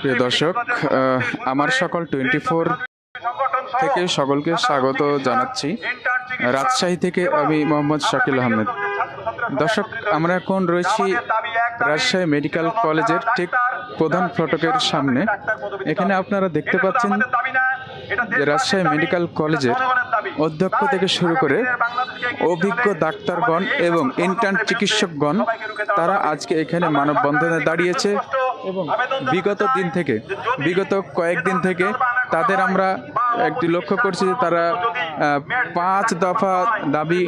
প্রিয় দর্শক আমার সকল টোয়েন্টি ফোর থেকে সকলকে স্বাগত জানাচ্ছি। রাজশাহী থেকে আমি মোহাম্মদ শাকিল আহমেদ। দর্শক আমরা এখন রয়েছি রাজশাহী মেডিকেল কলেজের ঠিক প্রধান ফটকের সামনে। এখানে আপনারা দেখতে পাচ্ছেন রাজশাহী মেডিকেল কলেজের অধ্যক্ষ থেকে শুরু করে অভিজ্ঞ ডাক্তারগণ এবং ইন্টার্ন চিকিৎসকগণ, তারা আজকে এখানে মানববন্ধনে দাঁড়িয়েছে এবং বিগত দিন থেকে, বিগত কয়েকদিন থেকে তাদের আমরা একটি লক্ষ্য করছি যে তারা পাঁচ দফা দাবি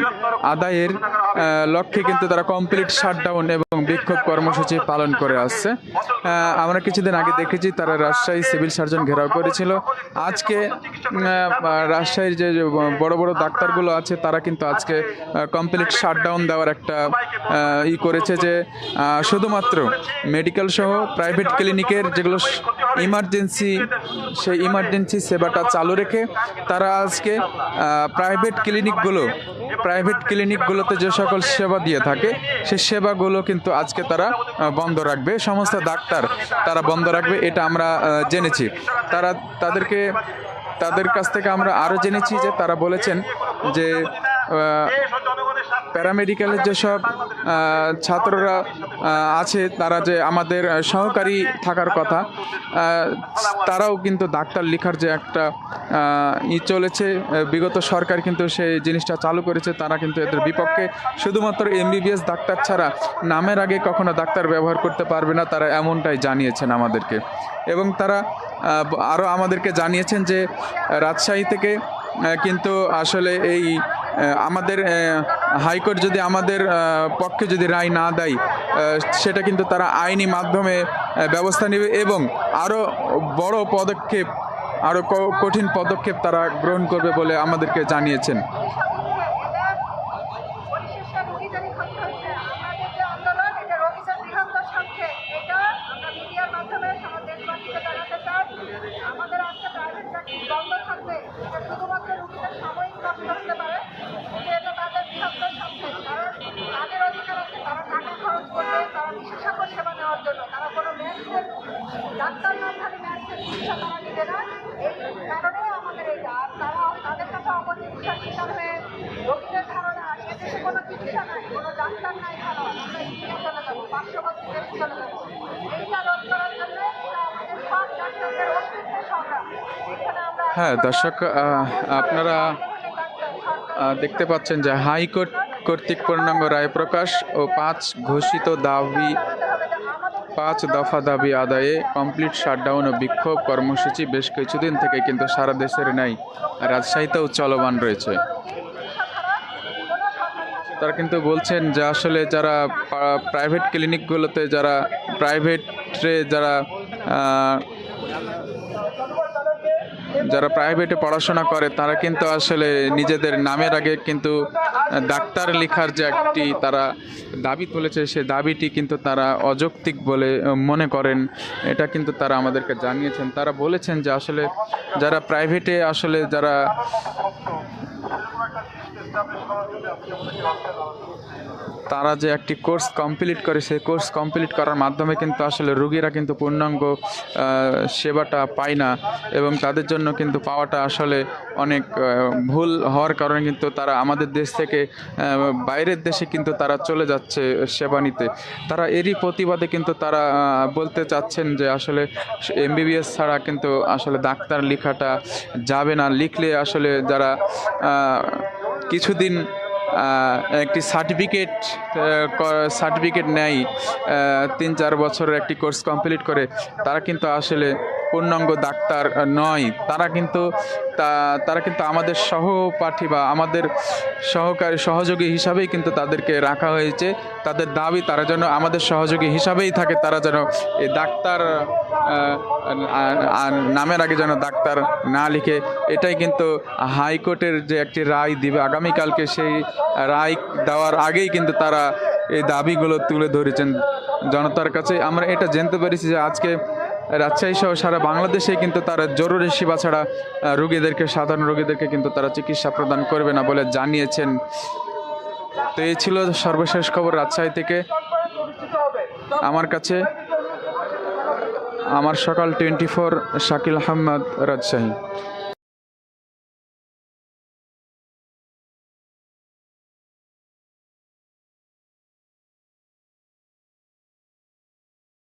আদায়ের লক্ষ্যে কিন্তু তারা কমপ্লিট শাটডাউন এবং বিক্ষোভ কর্মসূচি পালন করে আসছে। আমরা কিছুদিন আগে দেখেছি তারা রাজশাহী সিভিল সার্জন ঘেরাও করেছিল। আজকে রাজশাহীর যে বড় বড় ডাক্তারগুলো আছে, তারা কিন্তু আজকে কমপ্লিট শাটডাউন দেওয়ার একটা ই করেছে যে শুধুমাত্র মেডিকেল সহ প্রাইভেট ক্লিনিকের যেগুলো ইমার্জেন্সি, সেই ইমার্জেন্সি সেবাটা চালু রেখে তারা আজকে প্রাইভেট ক্লিনিকগুলো প্রাইভেট ক্লিনিকগুলোতে যে সকল সেবা দিয়ে থাকে, সেই সেবাগুলো কিন্তু আজকে তারা বন্ধ রাখবে। সমস্ত ডাক্তার তারা বন্ধ রাখবে, এটা আমরা জেনেছি। তারা তাদেরকে, তাদের কাছ থেকে আমরা আরও জেনেছি যে তারা বলেছেন যে প্যারামেডিক্যালের যেসব ছাত্ররা আছে, তারা যে আমাদের সহকারী থাকার কথা তারাও কিন্তু ডাক্তার লেখার যে একটা ই চলেছে বিগত সরকার কিন্তু সেই জিনিসটা চালু করেছে, তারা কিন্তু এদের বিপক্ষে শুধুমাত্র এমবিবিএস ডাক্তার ছাড়া নামের আগে কখনো ডাক্তার ব্যবহার করতে পারবে না, তারা এমনটাই জানিয়েছেন আমাদেরকে। এবং তারা আরও আমাদেরকে জানিয়েছেন যে রাজশাহী থেকে কিন্তু আসলে এই আমাদের হাইকোর্ট যদি আমাদের পক্ষে যদি রায় না দেয় সেটা কিন্তু তারা আইনি মাধ্যমে ব্যবস্থা নেবে এবং আরও বড় পদক্ষেপ আরও কঠিন পদক্ষেপ তারা গ্রহণ করবে বলে আমাদেরকে জানিয়েছেন পরিশেষে রোগীদেরই ক্ষতি হচ্ছে আমাদের যে আন্দোলন এটা রোগীদের বৃহত্তর স্বার্থে এটা আমরা মিডিয়ার মাধ্যমে সারা দেশবাসীকে জানাতে চাই আমাদের আজকে প্রাইভেট চাকরি বন্ধ থাকবে এটা শুধুমাত্র রোগীদের সাময়িক কষ্ট হতে পারে কিন্তু এটা তাদের বৃহত্তর স্বার্থে কারণ তাদের অধিকার আছে তারা টাকা খরচ করবে তারা বিশেষজ্ঞ সেবা নেওয়ার জন্য তারা কোনো ম্যাচের ডাক্তার না থাকলে ম্যাচের চিকিৎসা তারা নেবে না এই কারণে আমাদের এটা আর তারা তাদের কাছে অপচিকিৎসার শিকার হয়ে রোগীদের ধারণা এদেশে কোনো চিকিৎসা নাই কোনো ডাক্তার নাই ভালো আমরা ইন্ডিয়া চলে যাব পার্শ্ববর্তী দেশে চলে যাব এইটা রোধ করার জন্য এটা আমাদের সব ডাক্তারদের অস্তিত্বের সংগ্রাম এখানে আমরা হ্যাঁ দর্শক আপনারা দেখতে পাচ্ছেন যে হাইকোর্ট কর্তৃক পূর্ণাঙ্গ রায় প্রকাশ ও পাঁচ ঘোষিত দাবি, পাঁচ দফা দাবি আদায়ে কমপ্লিট শাটডাউন ও বিক্ষোভ কর্মসূচি বেশ কিছুদিন থেকে কিন্তু সারা দেশের নাই রাজশাহীতেও চলমান রয়েছে। তারা কিন্তু বলছেন যে আসলে যারা প্রাইভেট ক্লিনিকগুলোতে যারা প্রাইভেটে যারা যারা প্রাইভেটে পড়াশোনা করে, তারা কিন্তু আসলে নিজেদের নামের আগে কিন্তু ডাক্তার লেখার যে একটি তারা দাবি তুলেছে, সে দাবিটি কিন্তু তারা অযৌক্তিক বলে মনে করেন। এটা কিন্তু তারা আমাদেরকে জানিয়েছেন। তারা বলেছেন যে আসলে যারা প্রাইভেটে আসলে যারা তারা যে একটি কোর্স কমপ্লিট করে, সেই কোর্স কমপ্লিট করার মাধ্যমে কিন্তু আসলে রুগীরা কিন্তু পূর্ণাঙ্গ সেবাটা পায় না এবং তাদের জন্য কিন্তু পাওয়াটা আসলে অনেক ভুল হওয়ার কারণে কিন্তু তারা আমাদের দেশ থেকে বাইরের দেশে কিন্তু তারা চলে যাচ্ছে সেবা নিতে। তারা এরই প্রতিবাদে কিন্তু তারা বলতে চাচ্ছেন যে আসলে এমবিবিএস ছাড়া কিন্তু আসলে ডাক্তার লেখাটা যাবে না। লিখলে আসলে যারা কিছুদিন একটি সার্টিফিকেট সার্টিফিকেট নেয় তিন চার বছরের একটি কোর্স কমপ্লিট করে, তারা কিন্তু আসলে পূর্ণাঙ্গ ডাক্তার নয়। তারা কিন্তু তারা কিন্তু আমাদের সহপাঠী বা আমাদের সহকারী, সহযোগী হিসাবেই কিন্তু তাদেরকে রাখা হয়েছে। তাদের দাবি তারা যেন আমাদের সহযোগী হিসাবেই থাকে, তারা যেন এই ডাক্তার নামের আগে যেন ডাক্তার না লিখে। এটাই কিন্তু হাইকোর্টের যে একটি রায় দিবে, আগামীকালকে সেই রায় দেওয়ার আগেই কিন্তু তারা এই দাবিগুলো তুলে ধরেছেন জনতার কাছে। আমরা এটা জানতে পেরেছি যে আজকে রাজশাহী সহ সারা বাংলাদেশে কিন্তু তারা জরুরি সেবা ছাড়া রুগীদেরকে, সাধারণ রোগীদেরকে কিন্তু তারা চিকিৎসা প্রদান করবে না বলে জানিয়েছেন। তো এই ছিল সর্বশেষ খবর রাজশাহী থেকে। আমার কাছে আমার সকাল টোয়েন্টি ফোর শাকিল আহমদ, রাজশাহী।